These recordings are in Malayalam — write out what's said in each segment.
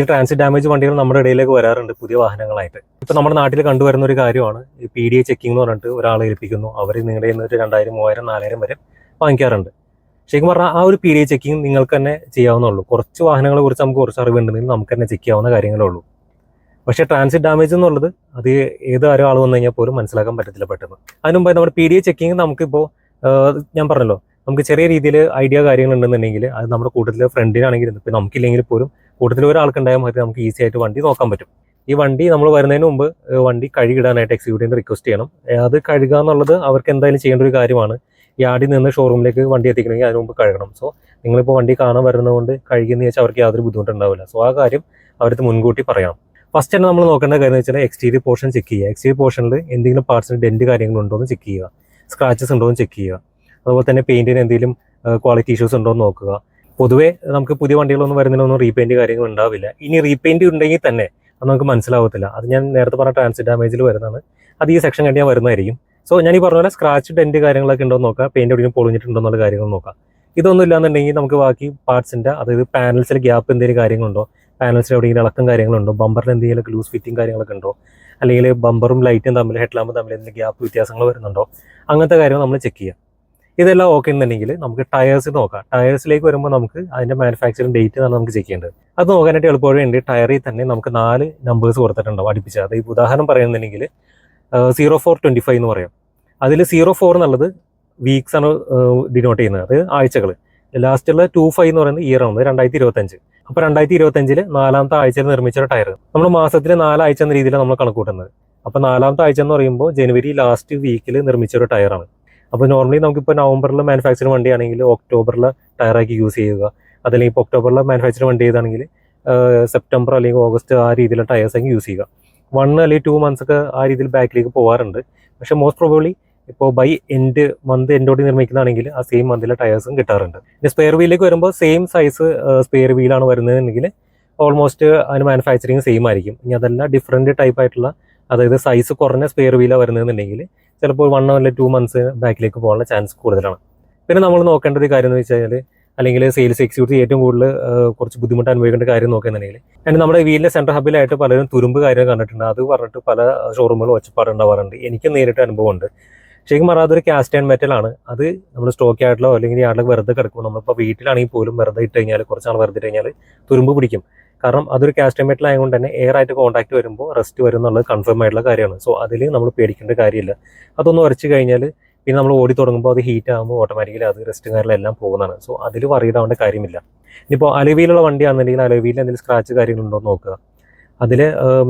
ഈ ട്രാൻസിറ്റ് ഡാമേജ് വണ്ടികൾ നമ്മുടെ ഇടയിലേക്ക് വരാറുണ്ട് പുതിയ വാഹനങ്ങളായിട്ട്. ഇപ്പൊ നമ്മുടെ നാട്ടിൽ കണ്ടുവരുന്ന ഒരു കാര്യമാണ് ഈ പി ഡി എ ചെക്കിംഗ് എന്ന് പറഞ്ഞിട്ട് ഒരാളെ ഏൽപ്പിക്കുന്നു. അവർ നിങ്ങളുടെ നിന്ന് ഒരു രണ്ടായിരം മൂവായിരം നാലായിരം വരെ വാങ്ങിക്കാറുണ്ട്. ശരിക്കും പറഞ്ഞാൽ ആ ഒരു പി ഡി എ ചെക്കിംഗ് നിങ്ങൾക്ക് തന്നെ ചെയ്യാവുന്നുള്ളൂ കുറച്ച് വാഹനങ്ങളെ കുറിച്ച് നമുക്ക് കുറച്ച് അറിവുണ്ടെങ്കിൽ നമുക്ക് തന്നെ ചെക്ക് ചെയ്യാവുന്ന കാര്യങ്ങളേ ഉള്ളൂ പക്ഷേ ട്രാൻസിറ്റ് ഡാമേജ് എന്നുള്ളത് അത് ഏത് ആൾ വന്നു കഴിഞ്ഞാൽ പോലും മനസ്സിലാക്കാൻ പറ്റത്തില്ല പെട്ടെന്ന്. അതിന് മുമ്പ് നമ്മുടെ പി ഡി എ ചെക്കിംഗ് നമുക്കിപ്പോൾ ഞാൻ പറഞ്ഞല്ലോ നമുക്ക് ചെറിയ രീതിയിൽ ഐഡിയ കാര്യങ്ങൾ ഉണ്ടെന്നുണ്ടെങ്കിൽ അത് നമ്മുടെ കൂട്ടത്തിലെ ഫ്രണ്ടിനാണെങ്കിലും ഇപ്പം നമുക്കില്ലെങ്കിൽ പോലും കൂട്ടത്തിൽ ഒരാൾക്കുണ്ടായാൽ മതി നമുക്ക് ഈസി ആയിട്ട് വണ്ടി നോക്കാൻ പറ്റും. ഈ വണ്ടി നമ്മൾ വരുന്നതിന് മുമ്പ് വണ്ടി കഴുകിടാനായിട്ട് എക്സിക്യൂട്ടീവിന് റിക്വസ്റ്റ് ചെയ്യണം. അത് കഴുകുക എന്നുള്ളത് അവർക്ക് എന്തായാലും ചെയ്യേണ്ട ഒരു കാര്യമാണ്. യാർഡിൽ നിന്ന് ഷോറൂമിലേക്ക് വണ്ടി എത്തിക്കണമെങ്കിൽ അതിന് മുമ്പ് കഴുകണം. സോ നിങ്ങളിപ്പോൾ വണ്ടി കാണാൻ വരുന്നതുകൊണ്ട് കഴുകിയെന്ന് വെച്ചാൽ അവർക്ക് യാതൊരു ബുദ്ധിമുട്ടുണ്ടാവില്ല. സോ ആ കാര്യം അവർക്ക് മുൻകൂട്ടി പറയണം. ഫസ്റ്റ് തന്നെ നമ്മൾ നോക്കേണ്ട കാര്യം വെച്ചാൽ എക്സ്റ്റീരിയർ പോർഷൻ ചെക്ക് ചെയ്യുക. എക്സ്റ്റീരിയർ പോർഷനിൽ എന്തെങ്കിലും പാർട്സിന് ഡെന്റ് കാര്യങ്ങളുണ്ടോ എന്ന് ചെക്ക് ചെയ്യുക. സ്ക്രാച്ചസ് ഉണ്ടോ എന്ന് ചെക്ക് ചെയ്യുക. അതുപോലെ തന്നെ പെയിന്റിന് എന്തെങ്കിലും ക്വാളിറ്റി ഇഷ്യൂസ് ഉണ്ടോ എന്ന് നോക്കുക. പൊതുവേ നമുക്ക് പുതിയ വണ്ടികളൊന്നും വരുന്നില്ലൊന്നും റീപെയിന്റ് കാര്യങ്ങൾ ഉണ്ടാവില്ല. ഇനി റീപെയിന്റ് ഉണ്ടെങ്കിൽ തന്നെ അത് നമുക്ക് മനസ്സിലാവത്തില്ല. അത് ഞാൻ നേരത്തെ പറഞ്ഞ ട്രാൻസിറ്റ് ഡാമേജിൽ വരുന്നതാണ്. അത് ഈ സെക്ഷൻ കണ്ടിയാൽ വരുന്നതായിരിക്കും. സോ ഞാൻ ഈ പറഞ്ഞ പോലെ സ്ക്രാച്ച് ഡെന്റ് കാര്യങ്ങളൊക്കെ ഉണ്ടോ എന്ന് നോക്കുക പെയിന്റ് എവിടെയും പൊളിഞ്ഞിട്ടുണ്ടോ എന്നുള്ള കാര്യങ്ങൾ നോക്കാം. ഇതൊന്നും ഇല്ലാന്നുണ്ടെങ്കിൽ നമുക്ക് ബാക്കി പാർട്സിന്റെ അതായത് പാനൽസിൽ ഗ്യാപ്പ് എന്തെങ്കിലും കാര്യങ്ങളുണ്ടോ? പാനൽസിൽ എവിടെയെങ്കിലും ഇളക്കം കാര്യങ്ങളുണ്ടോ? ബമ്പറിൽ എന്തെങ്കിലും ലൂസ് ഫിറ്റിംഗ് കാര്യങ്ങളൊക്കെ ഉണ്ടോ? അല്ലെങ്കിൽ ബമ്പറും ലൈറ്റും തമ്മിൽ ഹെഡ് ലാമ്പും തമ്മിൽ എന്തെങ്കിലും ഗ്യാപ്പ് വ്യത്യാസങ്ങൾ വരുന്നുണ്ടോ? അങ്ങനത്തെ കാര്യങ്ങൾ നമ്മൾ ചെക്ക് ചെയ്യുക ഇതെല്ലാം ഓക്കെ എന്നുണ്ടെങ്കിൽ നമുക്ക് ടയേഴ്സ് നോക്കാം. ടയേഴ്സിലേക്ക് വരുമ്പോൾ നമുക്ക് അതിന്റെ മാനുഫാക്ചറിംഗ് ഡേറ്റ് എന്നാണ് നമുക്ക് ചെക്ക് ചെയ്യേണ്ടത്. അത് നോക്കാനായിട്ട് ഉണ്ട്. ടയറിൽ തന്നെ നമുക്ക് നാല് നമ്പേഴ്സ് കൊടുത്തിട്ടുണ്ടാവും അടുപ്പിച്ച് അത് ഉദാഹരണം പറയുന്നുണ്ടെങ്കിൽ സീറോ ഫോർ ട്വന്റി ഫൈവ് എന്ന് പറയാം. അതിൽ സീറോ ഫോർ എന്നുള്ളത് വീക്സ് ആണ് ഡിനോട്ട് ചെയ്യുന്നത്. അത് ആഴ്ചകൾ ലാസ്റ്റുള്ള ടു ഫൈവ് എന്ന് പറയുന്നത് ഇയർ ആണ്. രണ്ടായിരത്തി ഇരുപത്തഞ്ച് അപ്പോൾ രണ്ടായിരത്തി ഇരുപത്തഞ്ചിൽ നാലാമത്തെ ആഴ്ചയിൽ നിർമ്മിച്ച ടയർ നമ്മൾ മാസത്തിൽ നാലാഴ്ച എന്ന രീതിയിലാണ് നമ്മൾ കണക്കൂട്ടുന്നത് അപ്പോൾ നാലാമത്തെ ആഴ്ച എന്ന് പറയുമ്പോൾ ജനുവരി ലാസ്റ്റ് വീക്കിൽ നിർമ്മിച്ച ഒരു ടയറാണ് അപ്പോൾ നോർമലി നമുക്കിപ്പോൾ നവംബറിൽ മാനുഫാക്ചറിങ് വണ്ടിയാണെങ്കിൽ ഒക്ടോബറിൽ ടയറാക്കി യൂസ് ചെയ്യുക. അതല്ലെങ്കിൽ ഇപ്പോൾ ഒക്ടോബറിൽ മാനുഫാക്ചറിങ് വണ്ടി ചെയ്താണെങ്കിൽ സെപ്റ്റംബർ അല്ലെങ്കിൽ ഓഗസ്റ്റ് ആ രീതിയിലുള്ള ടയേഴ്സ് ആക്കി യൂസ് ചെയ്യുക. വൺ അല്ലെങ്കിൽ ടു മന്ത്സ് ഒക്കെ ആ രീതിയിൽ ബാക്കിലേക്ക് പോകാറുണ്ട് പക്ഷെ മോസ്റ്റ് പ്രോബബ്ലി ഇപ്പോൾ ബൈ എൻഡ് മന്ത് എൻഡോടി നിർമ്മിക്കുന്നതാണെങ്കിൽ ആ സെയിം മന്തിലെ ടയേഴ്സും കിട്ടാറുണ്ട്. പിന്നെ സ്പെയർ വീലിലേക്ക് വരുമ്പോൾ സെയിം സൈസ് സ്പെയർ വീലാണ് വരുന്നതെങ്കിൽ ഓൾമോസ്റ്റ് അതിന് മാനുഫാക്ചറിങ് സെയിം ആയിരിക്കും. ഇനി അതെല്ലാം ഡിഫറെന്റ് ടൈപ്പ് ആയിട്ടുള്ള അതായത് സൈസ് കുറഞ്ഞ സ്പെയർ വീലാണ് വരുന്നതെന്നുണ്ടെങ്കിൽ ചിലപ്പോൾ വൺ അല്ലെങ്കിൽ ടു മന്ത്സ് ബാക്കിലേക്ക് പോകാനുള്ള ചാൻസ് കൂടുതലാണ്. പിന്നെ നമ്മൾ നോക്കേണ്ട ഒരു കാര്യം എന്ന് വെച്ച് കഴിഞ്ഞാൽ അല്ലെങ്കിൽ സെയിൽസ് എക്സിക്യൂട്ടീവ് ഏറ്റവും കൂടുതൽ കുറച്ച് ബുദ്ധിമുട്ട് അനുഭവിക്കേണ്ട കാര്യം നോക്കുകയാണെന്നുണ്ടെങ്കിൽ അതിന് നമ്മുടെ വീലിന്റെ സെൻട്രൽ ഹബിലായിട്ട് പലരും തുരുമ്പ് കാര്യം കണ്ടിട്ടുണ്ട്. അത് പറഞ്ഞിട്ട് പല ഷോറൂമുകളും ഒച്ചപ്പാടുണ്ടാവാറുണ്ട്. എനിക്ക് നേരിട്ട് അനുഭവമുണ്ട്. ശരിക്കും പറഞ്ഞാൽ അതൊരു കാസ്റ്റ് ആൻഡ് മെറ്റൽ ആണ്. അത് നമ്മൾ സ്റ്റോക്ക് ആയിട്ടുള്ള അല്ലെങ്കിൽ ആളുകൾ വെറുതെ കിടക്കും നമ്മളിപ്പോൾ വീട്ടിലാണെങ്കിൽ പോലും വെറുതെ ഇട്ട് കഴിഞ്ഞാൽ കുറച്ചാൾ വെറുതെ ഇട്ട് കഴിഞ്ഞാൽ തുരുമ്പ് പിടിക്കും. കാരണം അതൊരു കാസ്റ്റ് ആയതുകൊണ്ട് തന്നെ എയർ ആയിട്ട് കോൺടാക്ട് വരുമ്പോൾ റെസ്റ്റ് വരും എന്നുള്ളത് കൺഫേം ആയിട്ടുള്ള കാര്യമാണ്. സോ അതിൽ നമ്മൾ പേടിക്കേണ്ട കാര്യമില്ല. അതൊന്ന് വരച്ച് കഴിഞ്ഞാൽ പിന്നെ നമ്മൾ ഓടി തുടങ്ങുമ്പോൾ അത് ഹീറ്റ് ആകുമ്പോൾ ഓട്ടോമാറ്റിക്കലി അത് റെസ്റ്റ് കാര്യങ്ങളെല്ലാം പോകുന്നതാണ്. സോ അതിൽ വറിയിടാവേണ്ട കാര്യമില്ല. ഇനിയിപ്പോൾ അലവിയിലുള്ള വണ്ടിയാണെന്നുണ്ടെങ്കിൽ അലവിയിൽ എന്തെങ്കിലും സ്ക്രാച്ച് കാര്യങ്ങളുണ്ടോ എന്ന് നോക്കുക. അതിൽ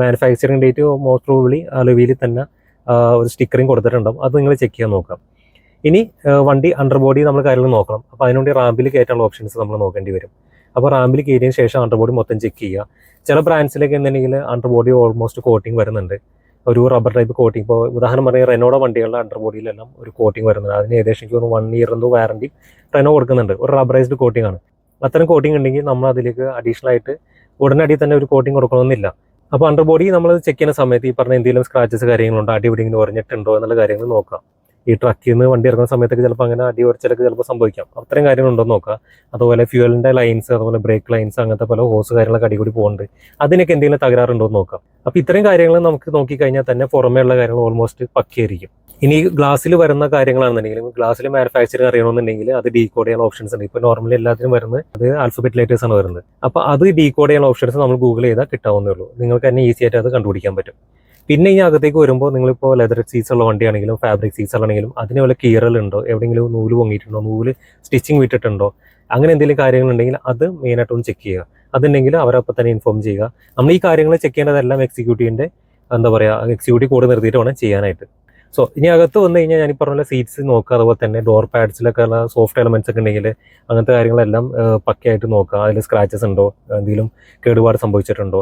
മാനുഫാക്ചറിങ് ഡേറ്റ് മോസ്റ്റ് പ്രോബ്ലി അലവിയിൽ തന്നെ ഒരു സ്റ്റിക്കറിങ് കൊടുത്തിട്ടുണ്ടാവും. അത് നിങ്ങൾ ചെക്ക് ചെയ്യാൻ നോക്കാം ഇനി വണ്ടി അണ്ടർ ബോഡി നമ്മൾ കാര്യങ്ങൾ നോക്കണം. അപ്പോൾ അതിനുവേണ്ടി റാമ്പിൽ കയറ്റാനുള്ള ഓപ്ഷൻസ് നമ്മൾ നോക്കേണ്ടി വരും. അപ്പോൾ റാമ്പിൽ കയറിയതിന് ശേഷം അണ്ടർബോഡി മൊത്തം ചെക്ക് ചെയ്യുക. ചില ബ്രാൻഡ്സിലേക്ക് എന്നുണ്ടെങ്കിൽ അണ്ടർബോഡി ഓൾമോസ്റ്റ് കോട്ടിങ് വരുന്നുണ്ട്. ഒരു റബ്ബർ ടൈപ്പ് കോട്ടിംഗ് ഇപ്പോൾ ഉദാഹരണം പറഞ്ഞാൽ റെനോയുടെ വണ്ടികളുടെ അണ്ടർ ബോഡിയിലെല്ലാം ഒരു കോട്ടിംഗ് വരുന്നുണ്ട്. അതിന് ഏകദേശം എനിക്ക് തോന്നുന്നു വൺ ഇയർ എന്തോ വാറണ്ടി റെനോ കൊടുക്കുന്നുണ്ട്. ഒരു റബ്ബറൈസ്ഡ് കോട്ടിംഗ് ആണ്. അത്തരം കോട്ടിംഗ് ഉണ്ടെങ്കിൽ നമ്മൾ അതിലേക്ക് അഡീഷണൽ ആയിട്ട് ഉടനടി തന്നെ ഒരു കോട്ടിംഗ് കൊടുക്കണമെന്നില്ല. അപ്പോൾ അണ്ടർ ബോഡി നമ്മൾ ചെക്ക് ചെയ്യുന്ന സമയത്ത് ഈ പറഞ്ഞ എന്തെങ്കിലും സ്ക്രാച്ചസ് കാര്യങ്ങളുണ്ടോ? അടി എവിടെയെങ്കിലും ഉറഞ്ഞിട്ടുണ്ടോ എന്നുള്ള കാര്യങ്ങൾ നോക്കാം. ഈ ട്രക്കിൽ നിന്ന് വണ്ടി ഇറങ്ങുന്ന സമയത്തൊക്കെ ചിലപ്പോൾ അങ്ങനെ അടി ഉറച്ചിലൊക്കെ ചിലപ്പോൾ സംഭവിക്കാം. അത്രയും കാര്യങ്ങളുണ്ടോ നോക്കുക അതുപോലെ ഫ്യൂവലിന്റെ ലൈൻസ് അതുപോലെ ബ്രേക്ക് ലൈൻസ് അങ്ങനത്തെ പല ഹോസ് കാര്യങ്ങളൊക്കെ അടികൂടി പോകുന്നുണ്ട് അതിനൊക്കെ എന്തെങ്കിലും തകരാറുണ്ടോ എന്ന് നോക്കാം. അപ്പോൾ ഇത്രയും കാര്യങ്ങൾ നമുക്ക് നോക്കിക്കഴിഞ്ഞാൽ തന്നെ പുറമേ ഉള്ള കാര്യങ്ങൾ ഓൾമോസ്റ്റ് പക്കിയായിരിക്കും. ഇനി ഗ്ലാസ്സിൽ വരുന്ന കാര്യങ്ങളാണെന്നുണ്ടെങ്കിൽ ഗ്ലാസ്സിൽ മാനുഫാക്ചറിങ് അറിയണമെന്നുണ്ടെങ്കിൽ അത് ഡീകോഡ് ചെയ്യാൻ ഓപ്ഷൻസ് ഉണ്ട്. ഇപ്പോൾ നോർമലി എല്ലാത്തിനും വരുന്നത് അത് ആൽഫബറ്റ് ലെറ്റേഴ്സ് ആണ് വരുന്നത്. അപ്പോൾ അത് ഡീകോഡ് ചെയ്യാൻ ഓപ്ഷൻസ് നമ്മൾ ഗൂഗിൾ ചെയ്താൽ കിട്ടാവുന്നേ ഉള്ളൂ. നിങ്ങൾക്ക് തന്നെ ഈസി ആയിട്ട് അത് കണ്ടുപിടിക്കാൻ പറ്റും. പിന്നെ ഈ അകത്തേക്ക് വരുമ്പോൾ നിങ്ങളിപ്പോൾ ലെതർ സീസ് ഉള്ള വണ്ടിയാണെങ്കിലും ഫാബ്രിക് സീറ്റ്സ് ആണെങ്കിലും അതിന് വല്ല കീറലുണ്ടോ? എവിടെയെങ്കിലും നൂൽ പൊങ്ങിയിട്ടുണ്ടോ? നൂൽ സ്റ്റിച്ചിങ് വിട്ടിട്ടുണ്ടോ? അങ്ങനെ എന്തെങ്കിലും കാര്യങ്ങളുണ്ടെങ്കിൽ അത് മെയിനായിട്ടൊന്ന് ചെക്ക് ചെയ്യുക. അതുണ്ടെങ്കിൽ അവരപ്പം തന്നെ ഇൻഫോം ചെയ്യുക. നമ്മൾ ഈ കാര്യങ്ങൾ ചെക്ക് ചെയ്യേണ്ടതെല്ലാം എക്സിക്യൂട്ടീവിന്റെ എന്താ പറയുക എക്സിക്യൂട്ടീവ് കൂടെ നിർത്തിയിട്ട് വേണം ചെയ്യാനായിട്ട്. സോ ഇനി അകത്ത് വന്നു കഴിഞ്ഞാൽ ഞാൻ ഈ പറഞ്ഞ സീറ്റ്സ് നോക്കുക അതുപോലെ തന്നെ ഡോർ പാഡ്സിലൊക്കെ ഉള്ള സോഫ്റ്റ് എലമെന്റ്സ് ഒക്കെ ഉണ്ടെങ്കിൽ അങ്ങനത്തെ കാര്യങ്ങളെല്ലാം പക്കയായിട്ട് നോക്കുക. അതിൽ സ്ക്രാച്ചസ് ഉണ്ടോ? എന്തെങ്കിലും കേടുപാട് സംഭവിച്ചിട്ടുണ്ടോ?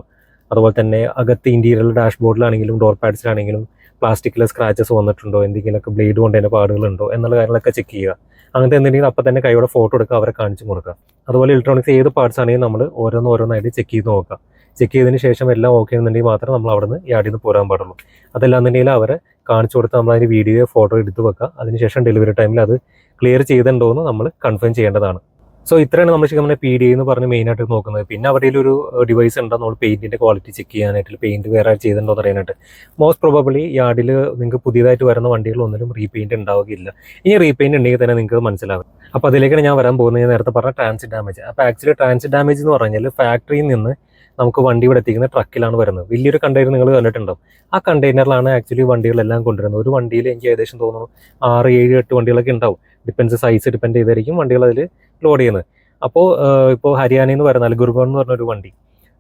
അതുപോലെ തന്നെ അകത്ത് ഇന്റീരിയർ ഡാഷ്ബോർഡിലാണെങ്കിലും ഡോർ പാഡ്സിലാണെങ്കിലും പ്ലാസ്റ്റിക്കിലെ സ്ക്രാച്ചസ് വന്നിട്ടുണ്ടോ? എന്തെങ്കിലുമൊക്കെ ബ്ലേഡ് കൊണ്ട് തന്നെ പാടുകളുണ്ടോ? എന്നുള്ള കാര്യങ്ങളൊക്കെ ചെക്ക് ചെയ്യുക. അങ്ങനത്തെ എന്തെങ്കിലും അപ്പം തന്നെ കൈയോടെ ഫോട്ടോ എടുക്കുക അവരെ കാണിച്ചു കൊടുക്കുക. അതുപോലെ ഇലക്ട്രോണിക്സ് ഏത് പാർട്സ് ആണെങ്കിലും നമ്മൾ ഓരോന്ന് ഓരോന്നായിട്ട് ചെക്ക് ചെയ്ത് നോക്കുക. ചെക്ക് ചെയ്തതിന് ശേഷം എല്ലാം ഓക്കെ എന്നുണ്ടെങ്കിൽ മാത്രം നമ്മൾ അവിടെ നിന്ന് യാർഡിൽ നിന്ന് പോരാൻ പാടുള്ളൂ. അതല്ലാന്നുണ്ടെങ്കിൽ അവരെ കാണിച്ചു കൊടുത്ത് നമ്മൾ അതിന് വീഡിയോ ഫോട്ടോ എടുത്ത് വെക്കുക. അതിനുശേഷം ഡെലിവറി ടൈമിൽ അത് ക്ലിയർ ചെയ്തിട്ടുണ്ടോ എന്ന് നമ്മൾ കൺഫേം ചെയ്യേണ്ടതാണ്. സോ ഇത്രയാണ് നമ്മൾ ശരിക്കും പി ഡി എന്ന് പറഞ്ഞ് മെയിനായിട്ട് നോക്കുന്നത്. പിന്നെ അവരുടെ ഒരു ഡിവൈസ് ഉണ്ടോ നമ്മൾ പെയിന്റിന്റെ ക്വാളിറ്റി ചെക്ക് ചെയ്യാനായിട്ട് പെയിന്റ് വേറെ ചെയ്തിട്ടുണ്ടോ എന്ന് അറിയാനായിട്ട്. മോസ്റ്റ് പ്രോബബ്ലി യാർഡിൽ നിങ്ങൾക്ക് പുതിയതായിട്ട് വരുന്ന വണ്ടികളൊന്നിലും റീപെയിന്റ് ഉണ്ടാവുകയില്ല. ഇനി റീപെയിന്റ് ഉണ്ടെങ്കിൽ തന്നെ നിങ്ങൾക്ക് മനസ്സിലാവും. അപ്പോൾ അതിലേക്കാണ് ഞാൻ വരാൻ പോകുന്നത്. ഞാൻ നേരത്തെ പറഞ്ഞ ട്രാൻസിറ്റ് ഡാമേജ് അപ്പോൾ ആക്ച്വലി ട്രാൻസിറ്റ് ഡാമേജ് എന്ന് പറഞ്ഞാൽ ഫാക്ടറിയിൽ നിന്ന് നമുക്ക് വണ്ടി ഇവിടെ എത്തിക്കുന്ന ട്രക്കിലാണ് വരുന്നത്. വലിയൊരു കണ്ടെയ്നർ നിങ്ങൾ കണ്ടിട്ടുണ്ടാവും. ആ കണ്ടെയ്നറിലാണ് ആക്ച്വലി വണ്ടികളെല്ലാം കൊണ്ടുവരുന്നത്. ഒരു വണ്ടിയിൽ എനിക്ക് ഏകദേശം തോന്നുന്നു ആറ് ഏഴ് എട്ട് വണ്ടികളൊക്കെ ഉണ്ടാവും. ഡിപ്പെൻസ് സൈസ് ഡിപ്പെൻഡ് ചെയ്തായിരിക്കും വണ്ടികൾ അതിൽ ലോഡ് ചെയ്യുന്നത്. അപ്പോൾ ഇപ്പോൾ ഹരിയാനയിൽ നിന്ന് വരുന്ന ഗുർഗോൺ എന്ന് പറഞ്ഞൊരു വണ്ടി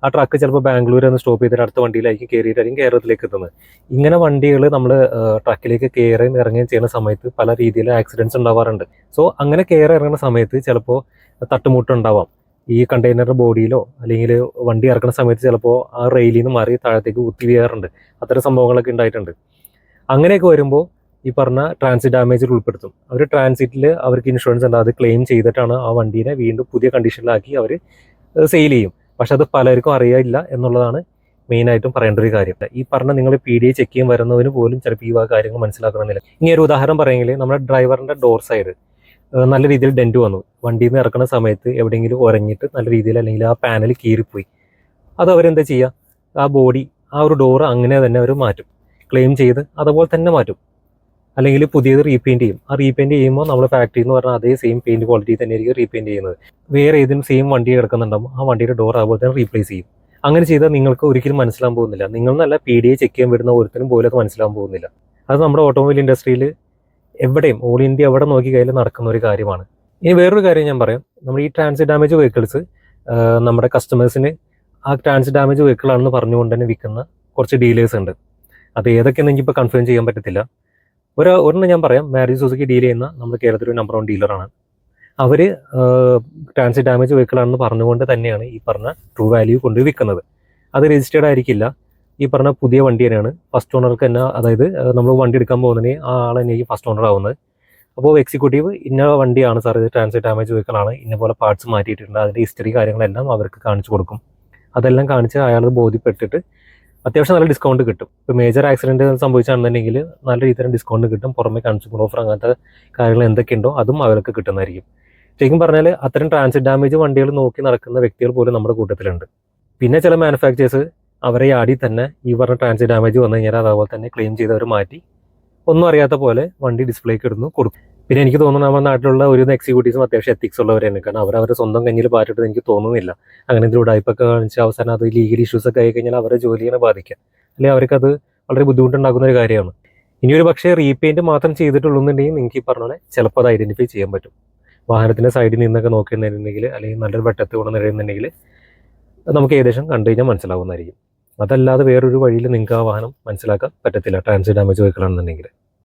ആ ട്രക്ക് ചിലപ്പോൾ ബാംഗ്ലൂർ നിന്ന് സ്റ്റോപ്പ് ചെയ്തിട്ട് അടുത്ത വണ്ടിയിലായിരിക്കും കയറിയിട്ടായിരിക്കും കേരളത്തിലേക്ക് എത്തുന്നത്. ഇങ്ങനെ വണ്ടികൾ നമ്മൾ ട്രക്കിലേക്ക് കയറുകയും ഇറങ്ങുകയും ചെയ്യുന്ന സമയത്ത് പല രീതിയിൽ ആക്സിഡൻസ് ഉണ്ടാവാറുണ്ട്. സോ അങ്ങനെ കയറി ഇറങ്ങുന്ന സമയത്ത് ചിലപ്പോൾ തട്ടുമുട്ടുണ്ടാവാം ഈ കണ്ടെയ്നർ ബോഡിയിലോ അല്ലെങ്കിൽ വണ്ടി ഇറക്കുന്ന സമയത്ത് ചിലപ്പോൾ ആ റെയിലിൽ നിന്ന് മാറി താഴത്തേക്ക് കുത്തി വീഴാറുണ്ട്. അത്തരം സംഭവങ്ങളൊക്കെ ഉണ്ടായിട്ടുണ്ട്. അങ്ങനെയൊക്കെ വരുമ്പോൾ ഈ പറഞ്ഞ ട്രാൻസിറ്റ് ഡാമേജിൽ ഉൾപ്പെടുത്തും. അവർ ട്രാൻസിറ്റിൽ അവർക്ക് ഇൻഷുറൻസ് ഉണ്ട്. അത് ക്ലെയിം ചെയ്തിട്ടാണ് ആ വണ്ടീനെ വീണ്ടും പുതിയ കണ്ടീഷനിലാക്കി അവർ സെയിൽ ചെയ്യും. പക്ഷെ അത് പലർക്കും അറിയില്ല എന്നുള്ളതാണ് മെയിനായിട്ടും പറയേണ്ട ഒരു കാര്യം. ഈ പറഞ്ഞ നിങ്ങൾ പി ഡി ചെക്ക് ചെയ്യാൻ വരുന്നവന് പോലും ചിലപ്പോൾ ഈ വക കാര്യങ്ങൾ മനസ്സിലാക്കണമെന്നില്ല ഇനി ഒരു ഉദാഹരണം പറയുമെങ്കിൽ നമ്മുടെ ഡ്രൈവറിന്റെ ഡോർ സൈഡ് നല്ല രീതിയിൽ ഡെന്റ് വന്നു. വണ്ടിയിൽ നിന്ന് ഇറക്കുന്ന സമയത്ത് എവിടെയെങ്കിലും ഉരഞ്ഞിട്ട് നല്ല രീതിയിൽ അല്ലെങ്കിൽ ആ പാനൽ കീറിപ്പോയി. അത് അവരെന്താ ചെയ്യുക? ആ ബോഡി ആ ഒരു ഡോറ് അങ്ങനെ തന്നെ അവർ മാറ്റും. ക്ലെയിം ചെയ്ത് അതുപോലെ തന്നെ മാറ്റും. അല്ലെങ്കിൽ പുതിയത് റീപെയിന്റ് ചെയ്യും. ആ റീപെയിന്റ് ചെയ്യുമ്പോൾ നമ്മൾ ഫാക്ടറി എന്ന് പറഞ്ഞാൽ അതേ സെയിം പെയിന്റ് ക്വാളിറ്റി തന്നെയായിരിക്കും റീപെയിന്റ് ചെയ്യുന്നത്. വേറെ ഏതെങ്കിലും സെയിം വണ്ടി കിടക്കുന്നുണ്ടാവും. ആ വണ്ടിയുടെ ഡോർ അതുപോലെ തന്നെ റീപ്ലേസ് ചെയ്യും. അങ്ങനെ ചെയ്താൽ നിങ്ങൾക്ക് ഒരിക്കലും മനസ്സിലാകാൻ പോകുന്നില്ല. നിങ്ങൾ നല്ല പി ഡി എ ചെക്ക് ചെയ്യാൻ വരുന്ന ഒരുത്തരും പോലും അത് മനസ്സിലാകാൻ പോകുന്നില്ല. അത് നമ്മുടെ ഓട്ടോമൊബൈൽ ഇൻഡസ്ട്രിയിൽ എവിടെയും ഓൾ ഇന്ത്യ എവിടെ നോക്കി കയ്യിൽ നടക്കുന്ന ഒരു കാര്യമാണ്. ഇനി വേറൊരു കാര്യം ഞാൻ പറയാം. നമ്മൾ ഈ ട്രാൻസിറ്റ് ഡാമേജ് വെഹിക്കിൾസ് നമ്മുടെ കസ്റ്റമേഴ്സിന് ആ ട്രാൻസിറ്റ് ഡാമേജ് വെഹിക്കിൾ ആണെന്ന് പറഞ്ഞുകൊണ്ട് തന്നെ വിൽക്കുന്ന കുറച്ച് ഡീലേഴ്സ് ഉണ്ട്. അത് ഏതൊക്കെയെന്ന് എനിക്കിപ്പോൾ കൺഫേം ചെയ്യാൻ പറ്റത്തില്ല. ഒരു ഒരെണ്ണം ഞാൻ പറയാം. മാരുതി സുസുക്കി ഡീൽ ചെയ്യുന്ന നമ്മുടെ കേരളത്തിലെ ഒരു നമ്പർ വൺ ഡീലറാണ് അവർ ട്രാൻസിറ്റ് ഡാമേജ് വെഹിക്കിളാണെന്ന് പറഞ്ഞുകൊണ്ട് തന്നെയാണ് ഈ പറഞ്ഞ ട്രൂ വാല്യൂ കൊണ്ട് വിൽക്കുന്നത്. അത് രജിസ്റ്റേർഡ് ആയിരിക്കില്ല. ഈ പറഞ്ഞ പുതിയ വണ്ടി തന്നെയാണ്. ഫസ്റ്റ് ഓണർക്ക് തന്നെ അതായത് നമ്മൾ വണ്ടി എടുക്കാൻ പോകുന്നതിന് ആ ആൾ ഈ ഫസ്റ്റ് ഓണർ ആവുന്നത്. അപ്പോൾ എക്സിക്യൂട്ടീവ് ഇന്ന വണ്ടിയാണ് സാർ ഇത് ട്രാൻസിറ്റ് ഡാമേജ് വെഹിക്കിളാണ് ഇന്ന പോലെ പാർട്സ് മാറ്റിയിട്ടുണ്ട്. അതിന്റെ ഹിസ്റ്ററി കാര്യങ്ങളെല്ലാം അവർക്ക് കാണിച്ചു കൊടുക്കും. അതെല്ലാം കാണിച്ച് അയാൾ ബോധ്യപ്പെട്ടിട്ട് അത്യാവശ്യം നല്ല ഡിസ്കൗണ്ട് കിട്ടും. ഇപ്പോൾ മേജർ ആക്സിഡന്റ് സംഭവിച്ചാണെന്നുണ്ടെങ്കിൽ നല്ല രീതിയിൽ ഡിസ്കൗണ്ട് കിട്ടും. പുറമെ കൺസ്യൂമർ ഓഫർ അങ്ങനത്തെ കാര്യങ്ങൾ എന്തൊക്കെയുണ്ടോ അതും അവർക്ക് കിട്ടുന്നതായിരിക്കും. ശരിക്കും പറഞ്ഞാൽ അത്തരം ട്രാൻസിറ്റ് ഡാമേജ് വണ്ടികൾ നോക്കി നടക്കുന്ന വ്യക്തികൾ പോലും നമ്മുടെ കൂട്ടത്തിലുണ്ട്. പിന്നെ ചില മാനുഫാക്ചേഴ്സ് അവരെ ആടി തന്നെ ഈ പറഞ്ഞ ട്രാൻസിറ്റ് ഡാമേജ് വന്നു കഴിഞ്ഞാൽ അതുപോലെ തന്നെ ക്ലെയിം ചെയ്തവർ മാറ്റി ഒന്നും അറിയാത്ത പോലെ വണ്ടി ഡിസ്പ്ലേക്ക് ഇടുന്നു കൊടുക്കും. പിന്നെ എനിക്ക് തോന്നുന്നു നമ്മുടെ നാട്ടിലുള്ള ഒരു എക്സിക്യൂട്ടീവ്സും അത്യാവശ്യം എത്തിക്സ് ഉള്ളവരാണ് കാരണം അവർ അവരുടെ സ്വന്തം കഞ്ഞിൽ പാറ്റിട്ട് എനിക്ക് തോന്നുന്നില്ല. അങ്ങനെ എന്തെങ്കിലും ഉടായ്പൊക്കെ കാണിച്ച് അവസാനം അത് ലീഗൽ ഇഷ്യൂസ് ഒക്കെ ആയി കഴിഞ്ഞാൽ അവരുടെ ജോലിയെ ബാധിക്കുക. അല്ലെങ്കിൽ അവർക്കത് വളരെ ബുദ്ധിമുട്ടുണ്ടാക്കുന്ന ഒരു കാര്യമാണ്. ഇനി ഒരു പക്ഷേ റീപെയിന്റ് മാത്രം ചെയ്തിട്ടുള്ളൂന്നുണ്ടെങ്കിൽ നിങ്ങൾക്ക് ഈ ചിലപ്പോൾ അത് ഐഡന്റിഫൈ ചെയ്യാൻ പറ്റും. വാഹനത്തിന്റെ സൈഡിൽ നിന്നൊക്കെ നോക്കുന്നുണ്ടെങ്കിൽ അല്ലെങ്കിൽ നല്ലൊരു വെട്ടത്ത് കൊണ്ട് നിറയുന്നുണ്ടെങ്കിൽ നമുക്ക് ഏകദേശം കണ്ടു കഴിഞ്ഞാൽ മനസ്സിലാവുന്നതായിരിക്കും. അതല്ലാതെ വേറൊരു വഴിയിൽ നിങ്ങൾക്ക് ആ വാഹനം മനസ്സിലാക്കാൻ പറ്റത്തില്ല. Transit damage വെഹിക്കിളാണെന്നുണ്ടെങ്കിൽ